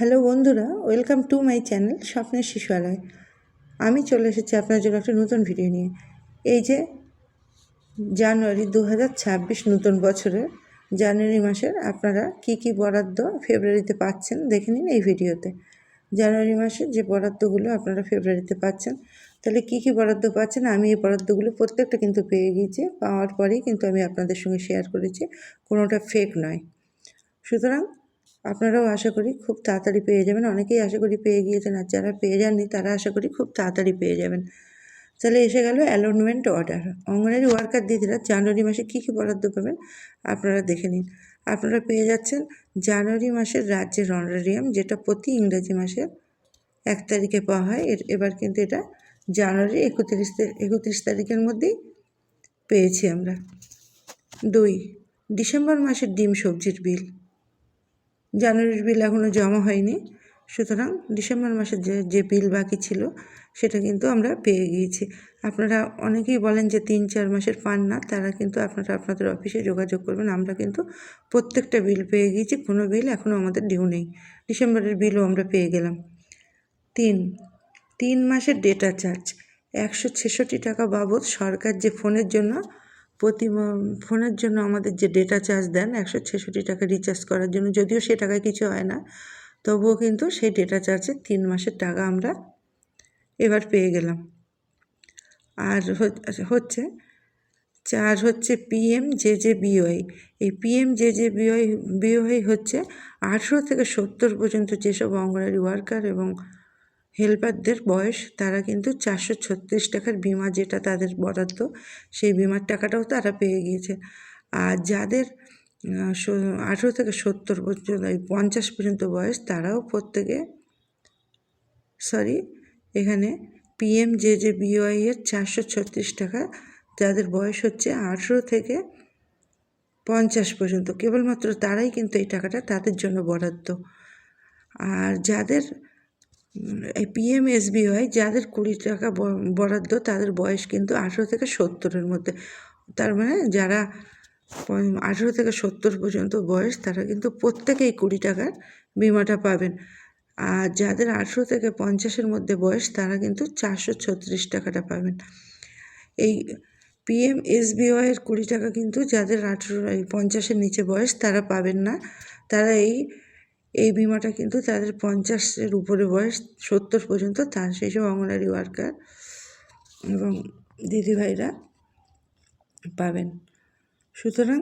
Hello বন্ধুরা, welcome to my channel স্বপ্নের শিশুয়ালয় আমি চলে এসেছি আপনার জন্য একটা নতুন ভিডিও নিয়ে। এই যে জানুয়ারি দু হাজার ছাব্বিশ নতুন বছরের জানুয়ারি মাসের আপনারা কি কি বরাদ্দ ফেব্রুয়ারিতে পাচ্ছেন দেখে নিন এই ভিডিওতে। জানুয়ারি মাসে যে বরাদ্দগুলো আপনারা ফেব্রুয়ারিতে পাচ্ছেন, তাহলে কি কি বরাদ্দ পাচ্ছেন আমি এই বরাদ্দগুলো প্রত্যেকটা কিন্তু পেয়ে গিয়েছি, পাওয়ার পরেই কিন্তু আমি আপনাদের সঙ্গে শেয়ার করেছি, কোনোটা ফেক নয়। সুতরাং আপনারাও আশা করি খুব তাড়াতাড়ি পেয়ে যাবেন। অনেকেই আশা করি পেয়ে গিয়েছেন আর যারা পেয়ে যাননি তারা আশা করি খুব তাড়াতাড়ি পেয়ে যাবেন। তাহলে এসে গেল অ্যালোনমেন্ট অর্ডার অঙ্গনারী ওয়ার্কার দিদিরা জানুয়ারি মাসে কী কী বরাদ্দ পাবেন আপনারা দেখে নিন। আপনারা পেয়ে যাচ্ছেন জানুয়ারি মাসের রাজ্যের অনারিয়াম যেটা প্রতি ইংরেজি মাসের এক তারিখে পাওয়া হয়। এর, এবার কিন্তু এটা জানুয়ারি একত্রিশ একত্রিশ তারিখের মধ্যেই পেয়েছি আমরা। দুই, ডিসেম্বর মাসের ডিম সবজির বিল জানুয়ারির বিল এখনও জমা হয়নি। সুতরাং ডিসেম্বর মাসের যে যে বিল বাকি ছিল, সেটা কিন্তু আমরা পেয়ে গিয়েছি। আপনারা অনেকেই বলেন যে তিন, চার মাসের পান না, তারা কিন্তু আপনারা আপনাদের অফিসে যোগাযোগ করবেন। আমরা কিন্তু প্রত্যেকটা বিল পেয়ে গিয়েছি, কোনো বিল এখনও আমাদের ডিউ নেই। ডিসেম্বরের বিলও আমরা পেয়ে গেলাম। তিন তিন মাসের ডেটা চার্জ একশো ছেষট্টি টাকা বাবদ সরকার যে ফোনের জন্য প্রতি ফোনের জন্য আমাদের যে ডেটা চার্জ দেন, একশো ছেষট্টি টাকা রিচার্জ করার জন্য, যদিও সে টাকায় কিছু হয় না, তবুও কিন্তু সেই ডেটা চার্জে তিন মাসের টাকা আমরা এবার পেয়ে গেলাম। আর হচ্ছে চার হচ্ছে পিএম জে জে বিওয়াই এই PM J J BY BY হচ্ছে আঠেরো থেকে সত্তর পর্যন্ত যেসব অঙ্গনারী ওয়ার্কার এবং হেল্পারদের বয়স, তারা কিন্তু চারশো ছত্রিশ টাকার বিমা যেটা তাদের বরাদ্দ, সেই বিমার টাকাটাও তারা পেয়ে গিয়েছে। আর যাদের আঠেরো থেকে সত্তর পর্যন্ত পঞ্চাশ পর্যন্ত বয়স, তারাও প্রত্যেকে, সরি, এখানে পিএম জে জে বিওয়াই এর চারশো ছত্রিশ টাকা, যাদের বয়স হচ্ছে আঠেরো থেকে পঞ্চাশ পর্যন্ত, কেবলমাত্র তারাই কিন্তু এই টাকাটা তাদের জন্য বরাদ্দ। আর যাদের পিএমএসবিওয়াই যাদের কুড়ি টাকা বরাদ্দ, তাদের বয়স কিন্তু আঠেরো থেকে সত্তরের মধ্যে। তার মানে যারা আঠেরো থেকে সত্তর পর্যন্ত বয়স, তারা কিন্তু প্রত্যেকেই কুড়ি টাকার বিমাটা পাবেন। আর যাদের আঠেরো থেকে পঞ্চাশের মধ্যে বয়স, তারা কিন্তু চারশো ছত্রিশ টাকাটা পাবেন। এই পিএম এসবিওয়াইয়ের কুড়ি টাকা কিন্তু যাদের আঠেরো পঞ্চাশের নিচে বয়স, তারা পাবেন না। তারা এই এই বিমাটা কিন্তু তাদের পঞ্চাশের উপরে বয়স, সত্তর পর্যন্ত তার সেই সব অঙ্গনারী ওয়ার্কার এবং দিদিভাইরা পাবেন। সুতরাং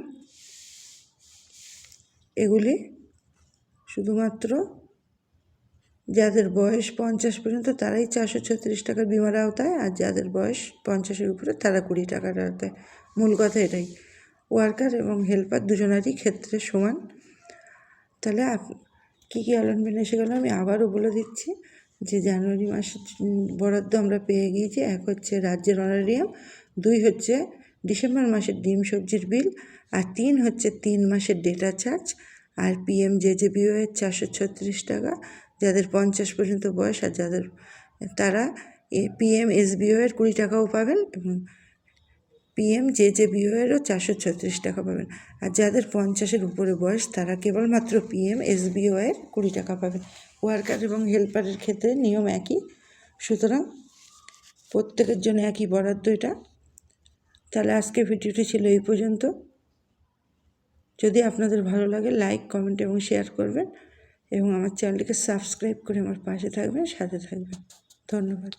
এগুলি শুধুমাত্র যাদের বয়স পঞ্চাশ পর্যন্ত তারাই চারশো ছত্রিশ টাকার বিমার আওতায়, আর যাদের বয়স পঞ্চাশের উপরে তারা কুড়ি টাকার আওতায়। মূল কথা এটাই, ওয়ার্কার এবং হেল্পার দুজনারই ক্ষেত্রে সমান। তাহলে কী কী অ্যালটমেন্ট এসে গেলো আমি আবারও বলে দিচ্ছি যে জানুয়ারি মাসের বরাদ্দ আমরা পেয়ে গিয়েছি। এক হচ্ছে রাজ্যের অনারিয়াম, দুই হচ্ছে ডিসেম্বর মাসের ডিম সবজির বিল, আর তিন হচ্ছে তিন মাসের ডেটা চার্জ। আর পিএম জে জে বিওয়ের চারশো ছত্রিশ টাকা, যাদের পঞ্চাশ পর্যন্ত বয়স আর যাদের, তারা পিএম এস বিওয়ের কুড়ি টাকাও পাবেন এবং পিএম জে জে বিওয়েরও চারশো ছত্রিশ টাকা পাবেন। আর যাদের পঞ্চাশের উপরে বয়স, তারা কেবলমাত্র পিএম এস বিওয়ের কুড়ি টাকা পাবেন। ওয়ার্কার এবং হেল্পারের ক্ষেত্রে নিয়ম একই। সুতরাং প্রত্যেকের জন্য একই বরাদ্দ এটা। তাহলে আজকে ভিডিওটি ছিল এই পর্যন্ত। যদি আপনাদের ভালো লাগে, লাইক, কমেন্ট এবং শেয়ার করবেন এবং আমার চ্যানেলটিকে সাবস্ক্রাইব করে আমার পাশে থাকবেন, সাথে থাকবেন। ধন্যবাদ।